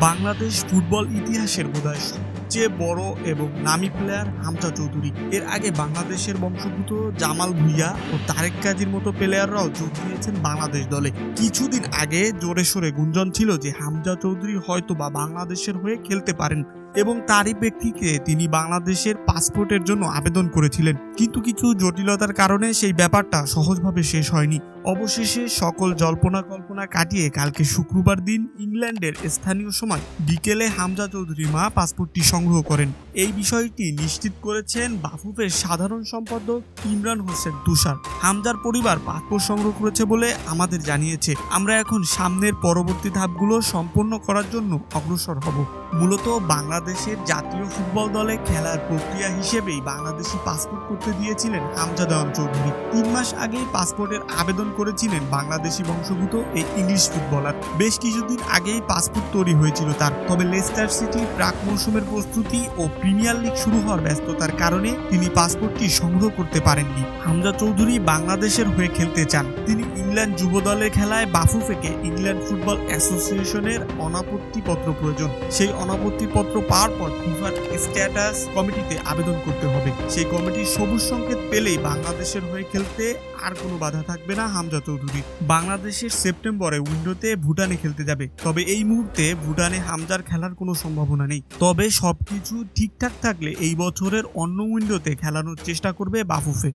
Bangladesh football ইতিহাসের বোধহয় সবচেয়ে বড় এবং নামি প্লেয়ার হামজা চৌধুরী। এর আগে বাংলাদেশের বংশোদ্ভূত জামাল ভুইয়া ও তারেক কাজীর মতো প্লেয়াররাও যোগ দিয়েছেন বাংলাদেশ দলে। কিছুদিন আগে জোরে সোরে গুঞ্জন ছিল যে হামজা চৌধুরী হয়তো বা বাংলাদেশের হয়ে খেলতে পারেন এবং তারই প্রেক্ষিতে তিনি বাংলাদেশের পাসপোর্টের জন্য আবেদন করেছিলেন। কিন্তু কিছু জটিলতার কারণে সেই ব্যাপারটা সহজভাবে শেষ হয়নি। অবশেষে সকল জল্পনা কল্পনা কাটিয়ে কালকে শুক্রবার দিন ইংল্যান্ডের স্থানীয় সময় বিকেলে হামজা চৌধুরী মা পাসপোর্টটি সংগ্রহ করেন। এই বিষয়টি নিশ্চিত করেছেন বাফুফের সাধারণ সম্পাদক ইমরান হোসেন তুষার। হামজার পরিবার পাসপোর্ট সংগ্রহ করেছে বলে আমাদের জানিয়েছে। আমরা এখন সামনের পরবর্তী ধাপগুলো সম্পন্ন করার জন্য অগ্রসর হব। মূলত বাংলাদেশের জাতীয় ফুটবল দলে খেলার প্রক্রিয়া হিসেবেই বাংলাদেশি পাসপোর্ট করতে দিয়েছিলেন হামজা দেওয়ান চৌধুরী। তিন মাস আগেই পাসপোর্টের আবেদন করেছিলেন বাংলাদেশি বংশোদ্ভূত এই ইংলিশ ফুটবলার। বেশ কিছুদিন আগেই পাসপোর্ট তৈরি হয়েছিল তার, তবে লেস্টার সিটি প্রাক মৌসুমের প্রস্তুতি ও প্রিমিয়ার লিগ শুরু হওয়ার ব্যস্ততার কারণে তিনি পাসপোর্টটি সংগ্রহ করতে পারেননি। হামজা চৌধুরী বাংলাদেশের হয়ে খেলতে চান। তিনি ইংল্যান্ড যুব দলের খেলায় বাফুফেকে ইংল্যান্ড ফুটবল অ্যাসোসিয়েশনের অনাপত্তি পত্র প্রয়োজন। সেই অনাপত্তি পত্র পাওয়ার পর ফিফার স্ট্যাটাস কমিটিতে আবেদন করতে হবে। সেই কমিটির সবুজ সংকেত পেলেই বাংলাদেশের হয়ে খেলতে আর কোনো বাধা থাকবে না হামজা চৌধুরী। বাংলাদেশের সেপ্টেম্বরে উইন্ডোতে ভুটানে খেলতে যাবে। তবে এই মুহূর্তে ভুটানে হামজার খেলার কোনো সম্ভাবনা নেই। তবে সবকিছু ঠিকঠাক থাকলে এই বছরের অন্য উইন্ডোতে খেলানোর চেষ্টা করবে বাফুফে।